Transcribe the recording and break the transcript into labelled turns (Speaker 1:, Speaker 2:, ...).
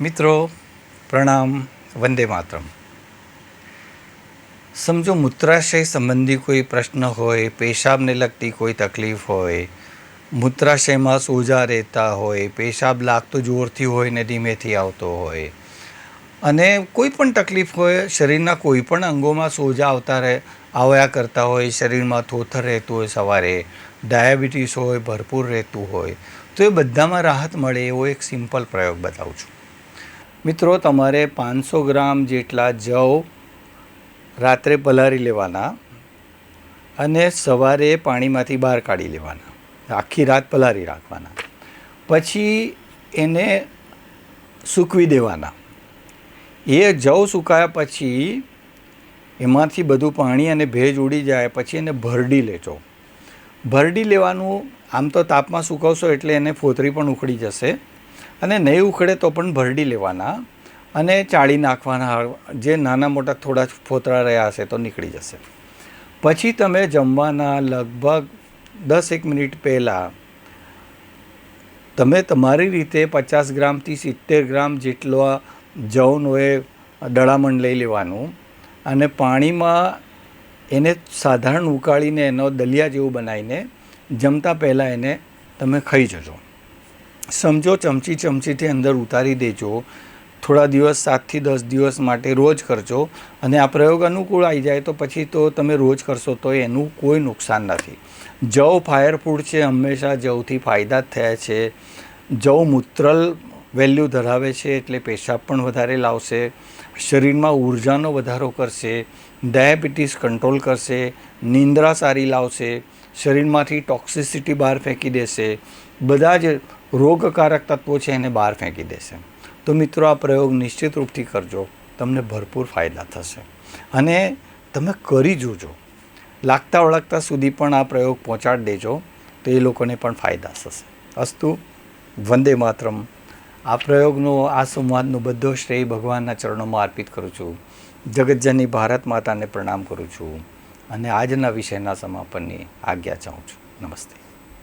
Speaker 1: મિત્રો, પ્રણામ, વંદે માતરમ. સમજો, મૂત્રાશય સંબંધી કોઈ પ્રશ્ન હોય, પેશાબને લગતી કોઈ તકલીફ હોય, મૂત્રાશયમાં સોજા રહેતા હોય, પેશાબ લાગતો જોરથી હોય ને ધીમેથી આવતો હોય, અને કોઈ પણ તકલીફ હોય, શરીરના કોઈ પણ અંગોમાં સોજા આવતા રહે, આવ્યા કરતા હોય, શરીરમાં થોથર રહેતું હોય સવારે, ડાયાબિટીસ હોય, ભરપૂર રહેતું હોય, તો એ બધામાં રાહત મળે એવો એક સિમ્પલ પ્રયોગ બતાવું છું. મિત્રો, તમારે પાંચસો ગ્રામ જેટલા જવ રાત્રે પલાળી લેવાના અને સવારે પાણીમાંથી બહાર કાઢી લેવાના. આખી રાત પલાળી રાખવાના. પછી એને સૂકવી દેવાના. એ જવ સુકાયા પછી એમાંથી બધું પાણી અને ભેજ ઉડી જાય, પછી એને ભરડી લેજો. ભરડી લેવાનું આમ તો તાપમાં સુકવશો એટલે એને ફોતરી પણ ઉખડી જશે. અને નહીં ઉખડે તો પણ ભરડી લેવાના અને ચાળી નાખવાના જે નાના મોટા થોડા ફોતરા રહ્યા હશે તો નીકળી જશે. પછી તમે જમવાના લગભગ દસ એક મિનિટ પહેલાં તમે તમારી રીતે પચાસ ગ્રામથી સિત્તેર ગ્રામ જેટલો જવનો એ દળામણ લઈ લેવાનું અને પાણીમાં એને સાધારણ ઉકાળીને એનો દલિયા જેવું બનાવીને જમતા પહેલાં એને તમે ખાઈ જજો. સમજો, ચમચી, ચમચીથી અંદર ઉતારી દેજો. થોડા દિવસ, સાતથી દસ દિવસ માટે રોજ કરજો. અને આ પ્રયોગ અનુકૂળ આવી જાય તો પછી તો તમે રોજ કરશો તો એનું કોઈ નુકસાન નથી. જવ ફાયર ફૂડ છે, હંમેશા જવથી ફાયદા જ થયા છે. જવ મૂત્રલ વેલ્યુ ધરાવે છે એટલે પેશાબ પણ વધારે લાવશે, શરીરમાં ઉર્જાનો વધારો કરશે, ડાયાબિટીસ કંટ્રોલ કરશે, નિંદ્રા સારી લાવશે, શરીરમાંથી ટોક્સિસિટી બહાર ફેંકી દેશે, બધા જ રોગકારક તત્વો છે એને બહાર ફેંકી દેશે. તો મિત્રો આ પ્રયોગ નિશ્ચિત રૂપથી કરજો, તમને ભરપૂર ફાયદા થશે. અને તમે કરી જોજો. લાગતા ઓળખતા સુધી પણ આ પ્રયોગ પહોંચાડી દેજો, તો એ લોકોને પણ ફાયદા થશે. અસ્તુ, વંદે માતરમ. આ પ્રયોગનો, આ સંવાદનો બધો શ્રેય ભગવાનના ચરણોમાં અર્પિત કરું છું. જગતજનની ભારત માતાને પ્રણામ કરું છું. અને આજના વિષયના સમાપનની આજ્ઞા ચાહું છું. નમસ્તે.